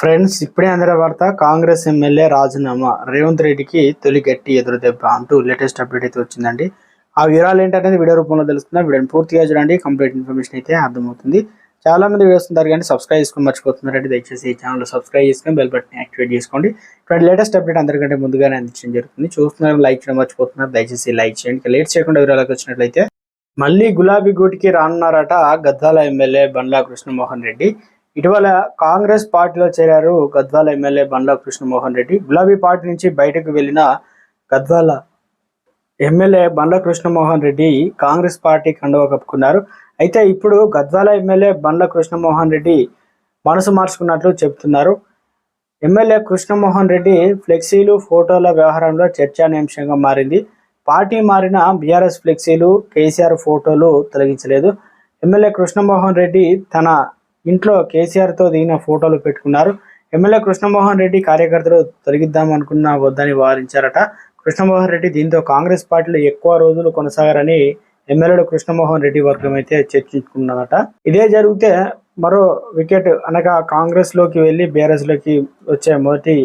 Friends ఇప్పుడే అందరి వార్త కాంగ్రెస్ ఎమ్మెల్యే రాజీనామా. రేవంత్ రెడ్డికి తొలి గట్టి ఎదురు దెబ్బ అంటూ లేటెస్ట్ అప్డేట్ అయితే వచ్చిందండి. ఆ వివరాలు ఏంటనేది వీడియో రూపంలో తెలుస్తుంది. వీడియోని పూర్తిగా చూడండి. కంప్లీట్ ఇన్ఫర్మేషన్ అయితే అర్థమవుతుంది. చాలా మంది వీడియోస్ ఉంటారు కానీ సబ్స్క్రైబ్ చేసుకొని మర్చిపోతున్నారంటే దయచేసి ఈ ఛానల్ సబ్స్క్రైబ్ చేసుకొని బెల్ బటన్ యాక్టివేట్ చేసుకోండి. ఇటువంటి లేటెస్ట్ అప్డేట్ అందరికంటే ముందుగానే అందించడం జరుగుతుంది. చూస్తున్నారు లైక్ చేయడం మర్చిపోతున్నారు. దయచేసి లైక్ చేయండి. లేట్ చేయకుండా వివరాలకు వచ్చినట్లయితే మళ్ళీ గులాబీ గూటికి రానున్నారట గద్దాల ఎమ్మెల్యే బండ్లా కృష్ణమోహన్ రెడ్డి. ఇటీవల కాంగ్రెస్ పార్టీలో చేరారు గద్వాల ఎమ్మెల్యే బండ్ల కృష్ణమోహన్ రెడ్డి. గులాబీ పార్టీ నుంచి బయటకు వెళ్ళిన గద్వాల ఎమ్మెల్యే బండ్ల కృష్ణమోహన్ రెడ్డి కాంగ్రెస్ పార్టీ కండువ కప్పుకున్నారు. అయితే ఇప్పుడు గద్వాల ఎమ్మెల్యే బండ్ల కృష్ణమోహన్ రెడ్డి మనసు మార్చుకున్నట్లు చెబుతున్నారు. ఎమ్మెల్యే కృష్ణమోహన్ రెడ్డి ఫ్లెక్సీలు ఫోటోల వ్యవహారంలో చర్చానీయాంశంగా మారింది. పార్టీ మారిన బీఆర్ఎస్ ఫ్లెక్సీలు కేసీఆర్ ఫోటోలు తొలగించలేదు. ఎమ్మెల్యే కృష్ణమోహన్ రెడ్డి తన ఇంట్లో కేసీఆర్తో దిగిన ఫోటోలు పెట్టుకున్నారు. ఎమ్మెల్యే కృష్ణమోహన్ రెడ్డి కార్యకర్తలు తొలగిద్దాం అనుకున్న వద్దని వారించారట కృష్ణమోహన్ రెడ్డి దీంతో కాంగ్రెస్ పార్టీలో ఎక్కువ రోజులు కొనసాగారని ఎమ్మెల్యేలు కృష్ణమోహన్ రెడ్డి వర్గం అయితే చర్చించుకున్నదట ఇదే జరిగితే మరో వికెట్ అనగా కాంగ్రెస్లోకి వెళ్ళి బీఆర్ఎస్లోకి వచ్చే మొదటి